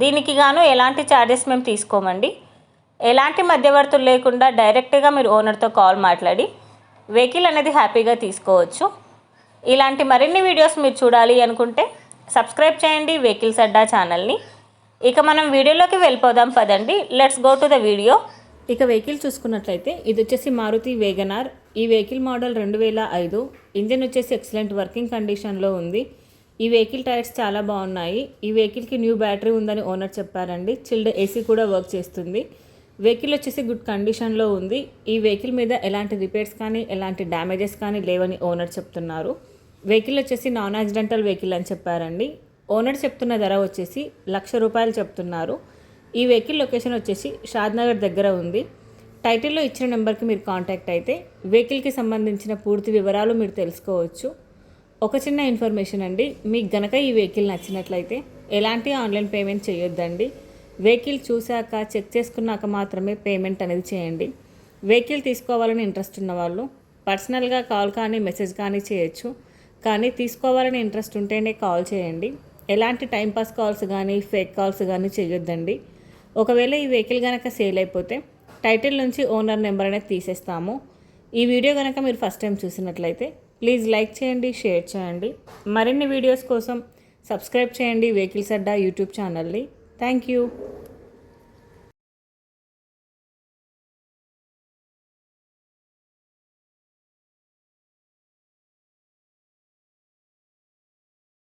దీనికి గాను ఎలాంటి ఛార్జెస్ మేము తీసుకోమండి. ఎలాంటి మధ్యవర్తులు లేకుండా డైరెక్ట్గా మీరు ఓనర్తో కాల్ మాట్లాడి వెహికల్ అనేది హ్యాపీగా తీసుకోవచ్చు. ఇలాంటి మరిన్ని వీడియోస్ మీరు చూడాలి అనుకుంటే సబ్స్క్రైబ్ చేయండి వెహికల్స్ అడ్డా ఛానల్ని ఇక మనం వీడియోలోకి వెళ్ళిపోదాం పదండి. Let's go to the video ఇక వెహికల్ చూసుకున్నట్లయితే ఇది వచ్చేసి మారుతి వేగనార్ ఈ వెహికల్ మోడల్ రెండు వేల ఐదు. ఇంజిన్ వచ్చేసి ఎక్సలెంట్ వర్కింగ్ కండిషన్లో ఉంది. ఈ వెహికల్ టైర్స్ చాలా బాగున్నాయి. ఈ వెహికల్కి న్యూ బ్యాటరీ ఉందని ఓనర్ చెప్పారండి. చిల్డ్ ఏసీ కూడా వర్క్ చేస్తుంది. వెహికల్ వచ్చేసి గుడ్ కండిషన్లో ఉంది. ఈ వెహికల్ మీద ఎలాంటి రిపేర్స్ కానీ ఎలాంటి డ్యామేజెస్ కానీ లేవని ఓనర్ చెప్తున్నారు. వెహికల్ వచ్చేసి నాన్ యాక్సిడెంటల్ వెహికల్ అని చెప్పారండి. ఓనర్ చెప్తున్న ధర వచ్చేసి లక్ష రూపాయలు చెప్తున్నారు. ఈ వెహికల్ లొకేషన్ వచ్చేసి షాద్నగర్ దగ్గర ఉంది. టైటిల్లో ఇచ్చిన నెంబర్కి మీరు కాంటాక్ట్ అయితే వెహికల్కి సంబంధించిన పూర్తి వివరాలు మీరు తెలుసుకోవచ్చు. ఒక చిన్న ఇన్ఫర్మేషన్ అండి. మీకు గనక ఈ వెహికల్ నచ్చినట్లయితే ఎలాంటి ఆన్లైన్ పేమెంట్ చేయొద్దండి. వెహికల్ చూశాక చెక్ చేసుకున్నాక మాత్రమే పేమెంట్ అనేది చేయండి. వెహికల్ తీసుకోవాలని ఇంట్రెస్ట్ ఉన్న వాళ్ళు పర్సనల్గా కాల్ కానీ మెసేజ్ కానీ చేయొచ్చు. కానీ తీసుకోవాలని ఇంట్రెస్ట్ ఉంటేనే కాల్ చేయండి. ఎలాంటి టైంపాస్ కాల్స్ కానీ ఫేక్ కాల్స్ కానీ చేయొద్దండి. ఒకవేళ ఈ వెహికల్ కనుక సేల్ అయిపోతే టైటిల్ నుంచి ఓనర్ నెంబర్ అనేది తీసేస్తాము. ఈ వీడియో కనుక మీరు ఫస్ట్ టైం చూసినట్లయితే ప్లీజ్ లైక్ చేయండి షేర్ చేయండి. మరిన్ని వీడియోస్ కోసం సబ్స్క్రైబ్ చేయండి వెహికల్స్ అడ్డా యూట్యూబ్ ఛానల్ని. Thank you.